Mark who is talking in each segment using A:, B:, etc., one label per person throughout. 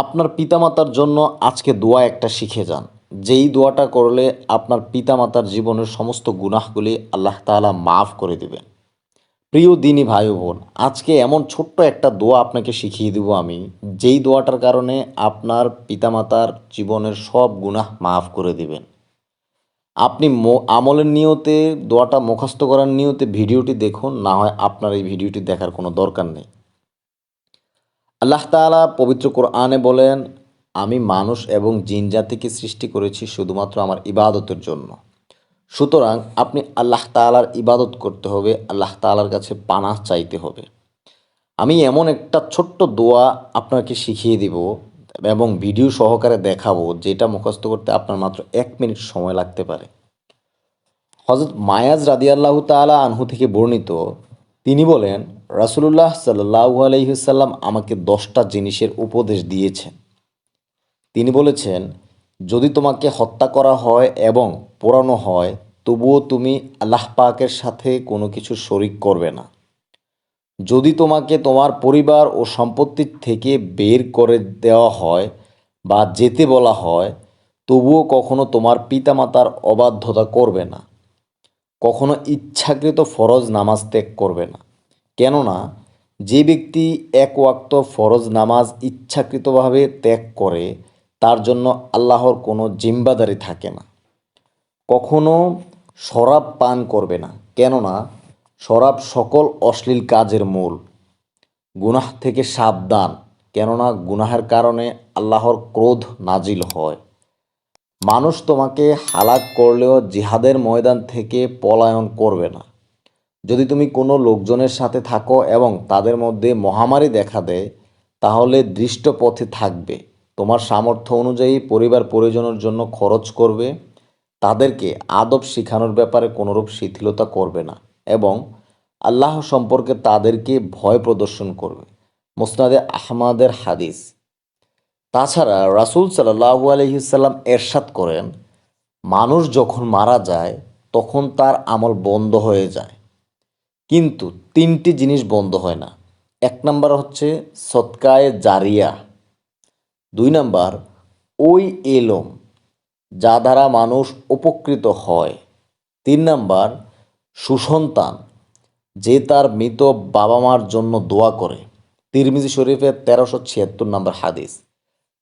A: আপনার পিতামাতার জন্য আজকে দোয়া একটা শিখে যান। যেই দোয়াটা করলে আপনার পিতামাতার জীবনের সমস্ত গুনাহগুলি আল্লাহ তাআলা মাফ করে দিবেন। প্রিয় দিনী ভাই বোন, আজকে এমন ছোট্ট একটা দোয়া আপনাকে শিখিয়ে দেব আমি। যেই দোয়াটার কারণে আপনার পিতামাতার জীবনের সব গুনাহ মাফ করে দিবেন। আপনি আমলের নিয়তে, দোয়াটা মুখস্থ করার নিয়তে ভিডিওটি দেখুন, না হয় আপনার এই ভিডিওটি দেখার কোনো দরকার নেই। আল্লাহ তাআলা পবিত্র কোরআনে বলেন, আমি মানুষ এবং জিন জাতিকে সৃষ্টি করেছি শুধুমাত্র আমার ইবাদতের জন্য। সুতরাং আপনি আল্লাহ তাআলার ইবাদত করতে হবে, আল্লাহ তাআলার কাছে পানাহ চাইতে হবে। আমি এমন একটা ছোট্ট দোয়া আপনাকে শিখিয়ে দিব এবং ভিডিও সহকারে দেখাবো, যেটা মুখস্থ করতে আপনার মাত্র এক মিনিট সময় লাগতে পারে। হজরত মায়াজ রাদিয়াল্লাহু তাআলা আনহু থেকে বর্ণিত, তিনি বলেন রাসূলুল্লাহ সাল্লাল্লাহু আলাইহি সাল্লাম আমাকে দশটা জিনিসের উপদেশ দিয়েছেন। তিনি বলেছেন, যদি তোমাকে হত্যা করা হয় এবং পোড়ানো হয়, তবুও তুমি আল্লাহ পাকের সাথে কোনো কিছু শরিক করবে না। যদি তোমাকে তোমার পরিবার ও সম্পত্তির থেকে বের করে দেওয়া হয় বা যেতে বলা হয়, তবুও কখনো তোমার পিতামাতার অবাধ্যতা করবে না। কখনো ইচ্ছাকৃত ফরজ নামাজ ত্যাগ করবে না। কেননা, যে ব্যক্তি এক ওয়াক্ত ফরজ নামাজ ইচ্ছাকৃতভাবে ত্যাগ করে, তার জন্য আল্লাহর কোনো জিম্বাদারি থাকে না। কখনো শরাব পান করবে না। কেননা, শরাব সকল অশ্লীল কাজের মূল। গুনাহ থেকে সাবধান। কেননা, গুনাহের কারণে আল্লাহর ক্রোধ নাজিল হয়। মানুষ তোমাকে হালাক করলেও জিহাদের ময়দান থেকে পলায়ন করবে না। যদি তুমি কোনো লোকজনের সাথে থাকো এবং তাদের মধ্যে মহামারী দেখা দেয়, তাহলে দৃষ্ট পথে থাকবে। তোমার সামর্থ্য অনুযায়ী পরিবার পরিজনের জন্য খরচ করবে। তাদেরকে আদব শেখানোর ব্যাপারে কোনোরূপ শিথিলতা করবে না এবং আল্লাহ সম্পর্কে তাদেরকে ভয় প্রদর্শন করবে। মুসনাদে আহমাদের হাদিস। তাছাড়া রাসূল সাল্লাল্লাহু আলহিসাল্লাম এরশাদ করেন, মানুষ যখন মারা যায়, তখন তার আমল বন্ধ হয়ে যায়। কিন্তু তিনটি জিনিস বন্ধ হয় না। এক নাম্বার হচ্ছে সৎকায়ে জারিয়া। দুই নাম্বার, ওই এলম যা দ্বারা মানুষ উপকৃত হয়। তিন নাম্বার, সুসন্তান যে তার মৃত বাবা মার জন্য দোয়া করে। তিরমিজি শরীফের তেরোশো ছিয়াত্তর নম্বর হাদিস।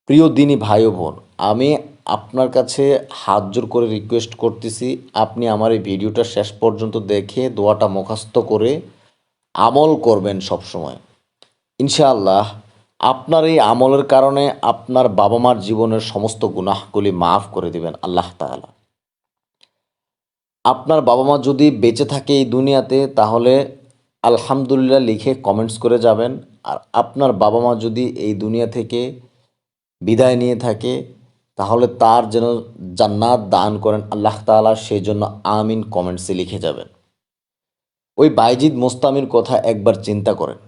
A: প্রিয় দিনী ভাই বোন, আমি আপনার কাছে হাত জোর করে রিকোয়েস্ট করতেছি, আপনি আমার এই ভিডিওটা শেষ পর্যন্ত দেখে দোয়াটা মুখস্থ করে আমল করবেন সবসময়। ইনশাআল্লাহ, আপনার এই আমলের কারণে আপনার বাবা মার জীবনের সমস্ত গুনাহগুলি মাফ করে দিবেন আল্লাহ তাআলা। আপনার বাবা মা যদি বেঁচে থাকে এই দুনিয়াতে, তাহলে আলহামদুলিল্লাহ লিখে কমেন্টস করে যাবেন। আর আপনার বাবা মা যদি এই দুনিয়া থেকে বিদায় নিয়ে থাকে তাহলে তার যেন জান্নাত দান করেন আল্লাহ তাআলা সেই জন্য আমিন কমেন্টসে লিখে যাবেন। ওই বাইজিদ মোস্তামির কথা একবার চিন্তা করেন,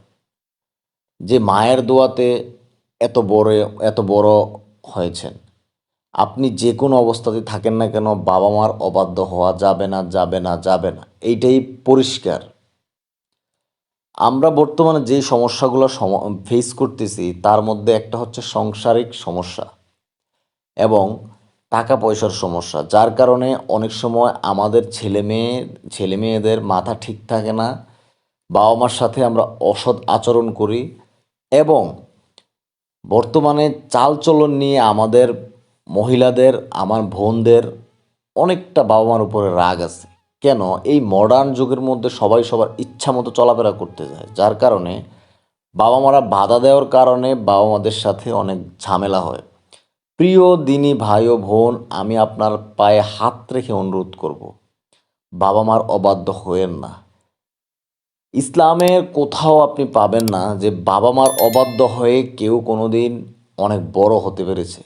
A: যে মায়ের দোয়াতে এত বড় এত বড় হয়েছেন। আপনি যে কোনো অবস্থাতে থাকেন না কেন, বাবা মার অবাধ্য হওয়া যাবে না যাবে না যাবে না। এইটাই পরিষ্কার। আমরা বর্তমানে যে সমস্যাগুলো ফেস করতেছি, তার মধ্যে একটা হচ্ছে সাংসারিক সমস্যা। এবং টাকা পয়সার সমস্যা, যার কারণে অনেক সময় আমাদের ছেলে মেয়ে, ছেলে মেয়েদের মাথা ঠিক থাকে না বাবা মার সাথে আমরা অসৎ আচরণ করি এবং বর্তমানে চালচলন নিয়ে আমাদের মহিলাদের, আমার বোনদের অনেকটা বাবা মার উপরে রাগ আছে। কেন? এই মডার্ন যুগের মধ্যে সবাই সবার ইচ্ছা মতো চলাফেরা করতে যায় যার কারণে বাবা মারা বাধা দেওয়ার কারণে বাবা মাদের সাথে অনেক ঝামেলা হয়। প্রিয় দিনী ভাই ও বোন, আমি আপনার পায়ে হাত রেখে অনুরোধ করব বাবা মার অবাধ্য হয়েন না। ইসলামের কোথাও আপনি পাবেন না যে বাবা মার অবাধ্য হয়ে কেউ কোনোদিন অনেক বড় হতে পেরেছে।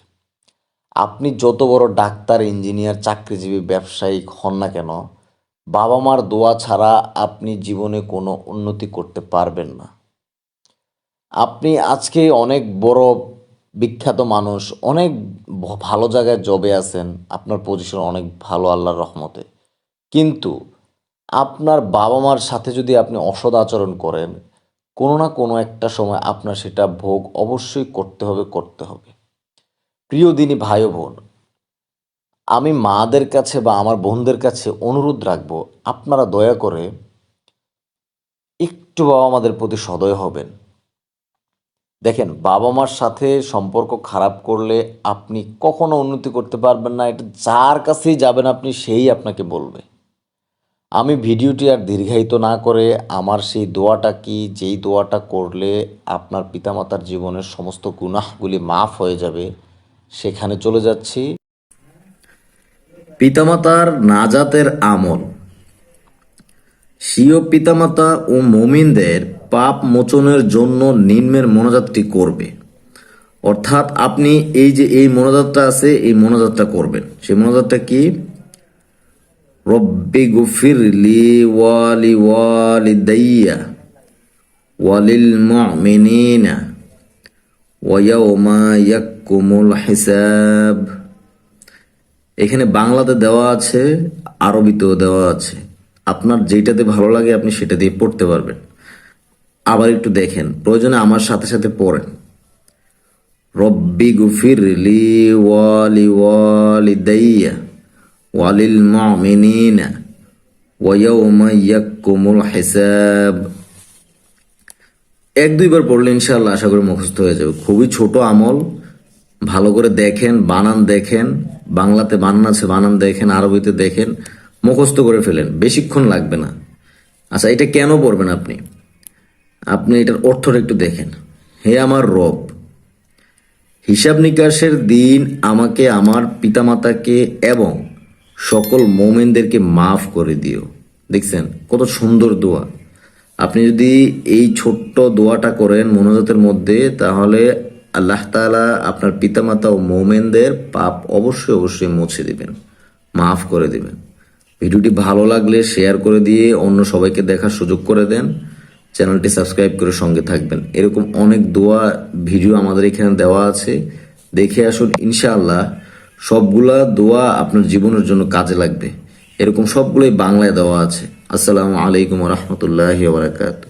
A: আপনি যত বড় ডাক্তার, ইঞ্জিনিয়ার, চাকরিজীবী, ব্যবসায়িক হন না কেন বাবা মার দোয়া ছাড়া আপনি জীবনে কোনো উন্নতি করতে পারবেন না। আপনি আজকে অনেক বড় বিখ্যাত মানুষ, অনেক ভালো জায়গায় জবে আছেন, আপনার পজিশন অনেক ভালো আল্লাহর রহমতে। কিন্তু আপনার বাবা মার সাথে যদি আপনি অসৎ আচরণ করেন, কোনো না কোনো একটা সময় আপনার সেটা ভোগ অবশ্যই করতে হবে করতে হবে। প্রিয় দিনী ভাই বোন, আমি মাদের কাছে বা আমার বোনদের কাছে অনুরোধ রাখব, আপনারা দয়া করে একটু বাবা আমাদের প্রতি সদয় হবেন। দেখেন বাবা মার সাথে সম্পর্ক খারাপ করলে আপনি কখনো উন্নতি করতে পারবেন না। এটা যার কাছেই যাবেন আপনি, সেই আপনাকে বলবে। আমি ভিডিওটি আর দীর্ঘায়িত না করে আমার সেই দোয়াটা কি, যেই দোয়াটা করলে আপনার পিতামাতার জীবনের সমস্ত গুনাহগুলি মাফ হয়ে যাবে, সেখানে চলে যাচ্ছি। পিতামাতার নাজাতের আমল। স্বীয় পিতামাতা ও মমিনদের পাপ মোচনের জন্য নিম্নের মনোজাতটি করবে। অর্থাৎ আপনি এই যে এই মনোজাতটা আছে, এই মনোজাতটা করবেন। সেই মনোজাতটা কি? রব্বি গুফির লি ওয়ালি ওয়ালি দাইয়া ওয়ালিল মুমিনিনা ওয়ায়াউমা ইয়াকুমুল হিসাব। এখানে বাংলাতে দেওয়া আছে, আরবিতেও দেওয়া আছে। আপনার যেটাতে ভালো লাগে আপনি সেটা দিয়ে পড়তে পারবেন। আবার একটু দেখেন। প্রয়োজনে আমার সাথে সাথে পড়েন। রব্বি গুফির লি ওয়ালি ওয়ালিদাইয়া ওয়ালিল মুমিনিনা ওয়ায়াউমা ইয়াকুমুল হিসাব। এক দুইবার পড়লে ইনশাআল্লাহ আশা করি মুখস্থ হয়ে যাবে। খুবই ছোট আমল। ভালো করে দেখেন, বানান দেখেন, বাংলাতে বানান আছে, বানান দেখেন, আরবিতে দেখেন, মুখস্থ করে ফেলেন। বেশিক্ষণ লাগবে না। আচ্ছা এটা কেন পড়বেন আপনি? আপনি এটার অর্থটা একটু দেখেন। হে আমার রব, হিসাব নিকাশের দিন আমাকে, আমার পিতামাতাকে এবং সকল মোমেনদেরকে মাফ করে দিও। দেখছেন? কত সুন্দর দোয়া। আপনি যদি এই ছোট্ট দোয়াটা করেন মনোজাতের মধ্যে, তাহলে আল্লাহ তাআলা আপনার পিতামাতা ও মোমেনদের পাপ অবশ্যই অবশ্যই মুছে দিবেন, মাফ করে দিবেন। ভিডিওটি ভালো লাগলে শেয়ার করে দিয়ে অন্য সবাইকে দেখার সুযোগ করে দেন। চ্যানেলটি সাবস্ক্রাইব করে সঙ্গে থাকবেন। এরকম অনেক দোয়া ভিডিও আমাদের এখানে দেওয়া আছে। দেখে আসুন, ইনশাআল্লাহ সবগুলা দোয়া আপনার জীবনের জন্য কাজে লাগবে। এরকম সবগুলোই বাংলায় দেওয়া আছে। আসসালামু আলাইকুম রহমতুল্লাহ বারাকাতু